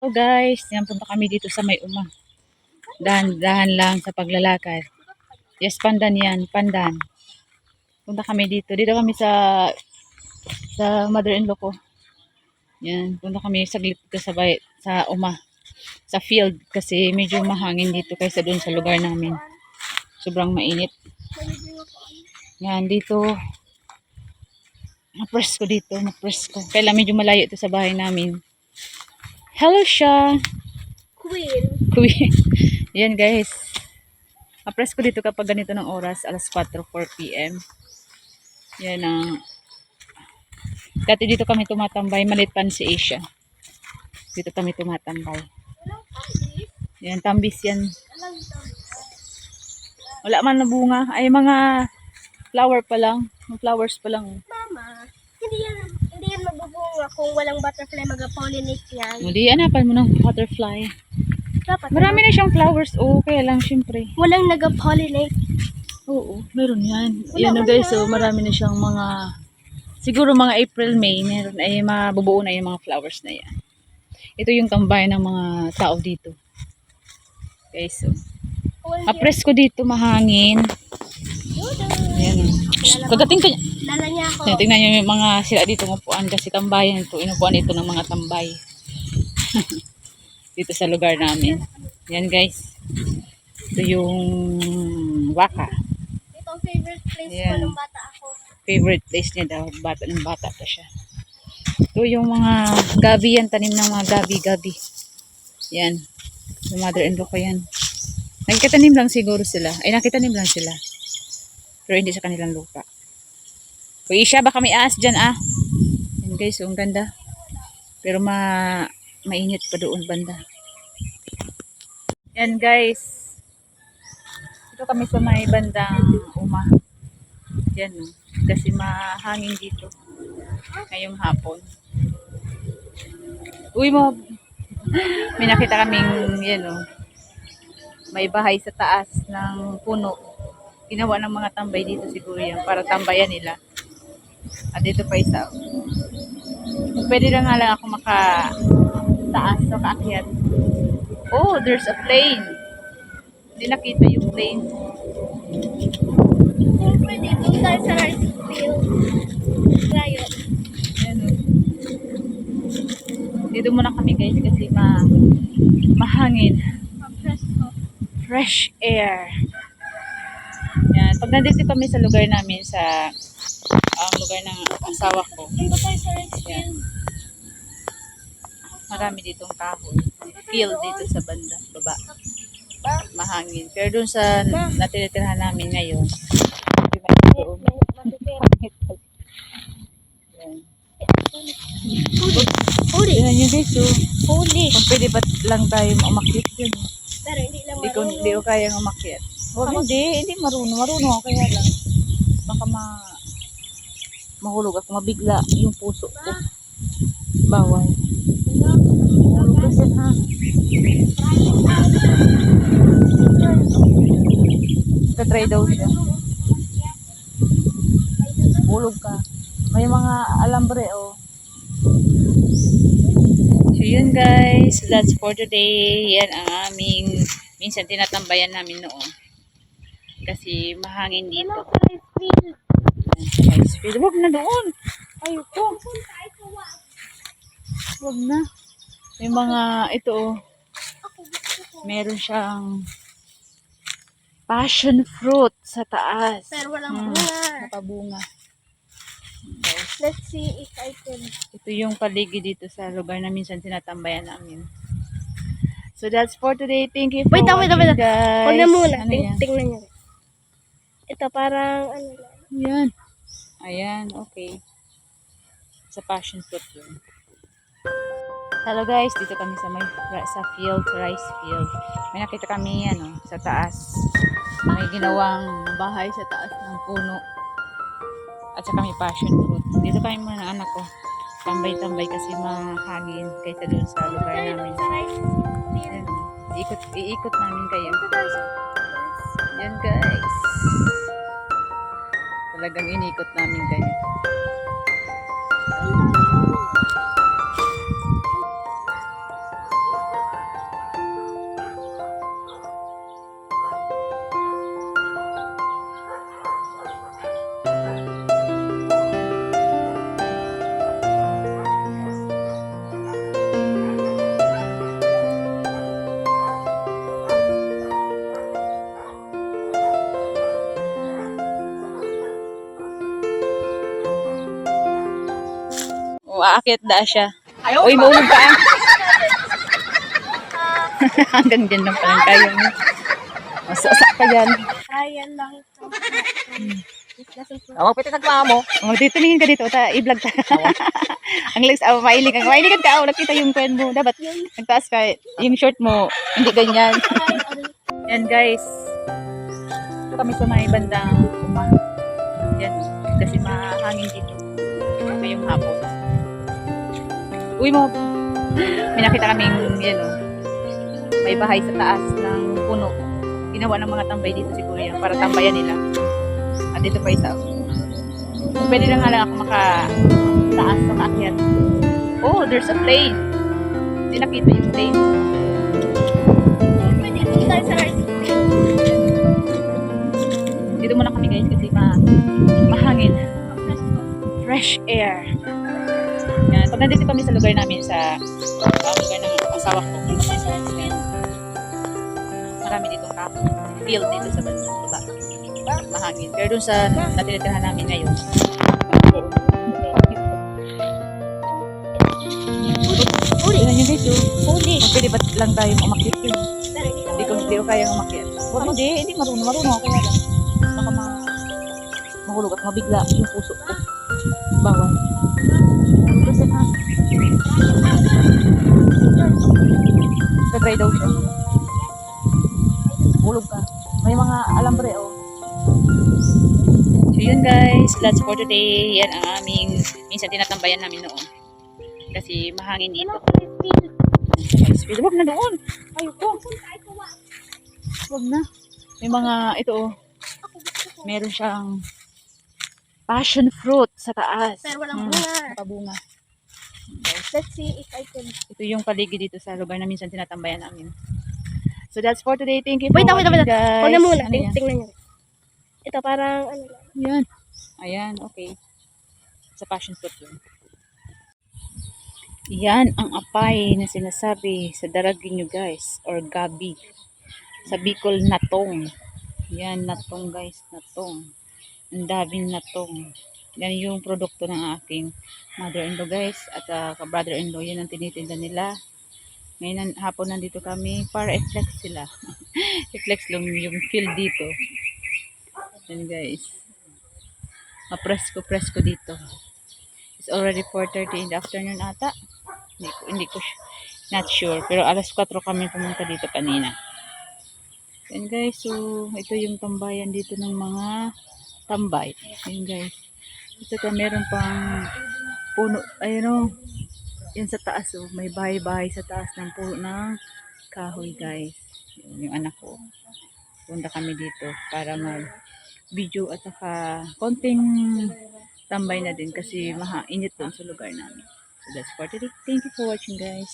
So guys, yan punta kami dito sa may uma. Dahan-dahan lang sa paglalakad. Yes, pandan yan, pandan. Punta kami dito. Dito kami sa sa mother-in-law ko. Yan, punta kami saglit dito sa bay, sa uma. Sa field kasi medyo mahangin dito kaysa doon sa lugar namin. Sobrang mainit. Yan, dito. Na-press ko dito, na-press ko. Kailan medyo malayo ito sa bahay namin. Hello, siya. Queen. Queen. Yan guys. Na-press ko dito kapag ganito ng oras, alas 4, 4 p.m. Yan ang... Dati dito kami tumatambay, malit pan si Asia. Dito kami tumatambay. Yan, tambis yan. Wala man na bunga. Ay, mga flower pa lang. Mga flowers pa lang. Mama, hindi yan mabubunga kung walang butterfly mag-pollinate yan. Hindi, hanapan mo ng butterfly. Dapat. Marami na siyang flowers. Oo, kaya lang, syempre. Walang nag-pollinate. Oo, meron yan. Wala yan na man guys, so marami na siyang mga, siguro mga April, May, meron ay mabubuo na yung mga flowers na yan. Ito yung tambayan ng mga tao dito. Guys, so, apres ko dito, mahangin. Ayan. Shh, Kagating ka Lala niya ako. Tingnan niyo yung mga sila dito umupuan kasi tambayan ito. Inupuan ito ng mga tambay. dito sa lugar namin. Yan guys. Ito yung waka. Ito ang favorite place Yan. ko nung bata ako. favorite place niya daw. Bata ng bata pa siya. Ito yung mga gabi yan. Tanim ng mga gabi-gabi. Yan. Yung mother-in-law ko yan. Nakikitanim lang siguro sila. Ay, nakitanim lang sila. Pero hindi sa kanilang lupa. Uy, Isha, baka may aas dyan ah. Yan guys, oh, ang ganda. Pero ma mainit pa doon banda. Yan guys. Ito kami sa may bandang uma. Yan oh. Kasi mahangin dito. Ngayong hapon. Uy mo. May nakita kaming yan oh. May bahay sa taas ng puno. Ginawa ng mga tambay dito siguro yan para tambayan nila. At dito pa isa. Pwede na nga lang ako maka taas o kaakyat. Oh, there's a plane. Hindi nakita yung plane. Pwede, doon tayo sa rice field. Layo. Dito muna kami guys kasi ma mahangin. Fresh air. Yan. Pag nandito kami sa lugar namin sa ang lugar ng asawa ko, Doon Yan. marami ditong kahoy. Field dito sa banda, baba. Mahangin. Pero dun sa natitirahan namin ngayon, hindi may doon. Yan. Huli. Nyo guys, oh. Huli. Kung pwede ba lang tayo umakyat dun. Pero hindi lang Hindi ko, marunong. hindi ko kayang umakyat. Oh, hindi, hindi marunong. Marunong ako kaya lang. Baka ma mahulog ako, mabigla yung puso ko. Bawal. Mahulog ka dyan ha. Daw siya. Hulog ka. May mga alambre oh. So yun guys, that's for today. Yan ang aming minsan tinatambayan namin noon. Kasi mahangin dito. Rice Yan, rice field. Huwag na doon. Ayoko. Huwag na. May mga, ito oh. Meron siyang passion fruit sa taas. Pero walang Hmm, bunga. Nakabunga. Guys, Let's see if I can. ito yung paligid dito sa lugar na minsan tinatambayan namin. So that's for today. Thank you for Wait lang, wait wait watching, guys. Huwag na muna. Ano Ting- yan? tingnan niyo. Ito parang ano lang. Ayan. Ayan, okay. Sa passion fruit yun. Hello guys, dito kami sa may sa field, rice field. May nakita kami ano, sa taas. May ginawang bahay sa taas ng puno. At saka may passion fruit. Dito kami muna anak ko. Tambay-tambay kasi mahangin kaysa doon sa lugar namin. Ayan. Iikot, iikot namin kayo. Yan guys. Talagang inikot namin kayo. Umakyat da siya. Uy, maulog ka ah. Hanggang dyan lang palang kaya mo. Masasak ka dyan. Ayan lang. Kasi Tawag piti nagmama mo. Oh, dito tingin ka dito. Ta, i-vlog ta. ang legs, oh, mailig ka. Mailig ka, oh, nakita yung pen mo. Dapat nagtaas ka. Yung short mo, hindi ganyan. Yan guys. Ito kami sa may bandang uma. Yan. Kasi mahangin dito. Ngayong hapon. Uy mo. May nakita kaming yan oh. May bahay sa taas ng puno. Ginawa ng mga tambay dito siguro yan para tambayan nila. At dito pa isa. Pwede na nga lang ako maka taas sa maakyat. Oh, there's a plane. Hindi nakita yung plane. Nandito kami sa lugar namin sa sa lugar ng asawa ko. Marami ditong kapo. Field dito sa baba. Mahangin. Pero dun sa natinitirahan namin ngayon. Uli, yan yung dito. Huli. Pwede ba lang tayo umakyat yun? Hindi ko hindi ko kaya umakyat. Wala, hindi, hindi marunong, marunong ako. Baka ma mahulog at mabigla yung puso ko. Bawal. Kasi na. Nag-try daw siya. Hulog ka. May mga alambre, oh. So yun guys, that's for today. Yan ang aming minsan tinatambayan namin noon. Kasi mahangin dito. Speed. Huwag na doon. Ayoko. Huwag na. May mga, ito oh. Meron siyang passion fruit sa taas. Pero walang Hmm, bunga. Let's see if I can. Ito yung paligid dito sa lugar na minsan tinatambayan namin. So that's for today. Thank you for Wait, wait, watching wait. guys. Huwag na muna. Ano Ting yan? tingnan nyo. Ito parang ano lang. Ayan. Ayan, okay. Sa passion fruit yun. Yan ang apay na sinasabi sa daragin nyo guys. Or gabi. Sa Bicol, natong. Yan, natong guys. Natong. Ang daming natong. Yan yung produkto ng aking mother-in-law guys. At uh, brother-in-law. Yan ang tinitinda nila. Ngayon hapon nandito kami para i-flex sila. i-flex lang yung feel dito. Yan guys. Mapresko-presko dito. It's already 4.30 in the afternoon ata. Hindi ko, hindi ko not sure. Pero alas 4 kami pumunta dito kanina. Yan guys. So, ito yung tambayan dito ng mga tambay. Yan guys. At saka meron pang puno. Ayun o. Yan sa taas oh. May bahay-bahay sa taas ng puno ng kahoy guys. Yun, yung anak ko. Punta kami dito para mag video at saka konting tambay na din kasi maha init doon sa lugar namin. So that's for today. Thank you for watching guys.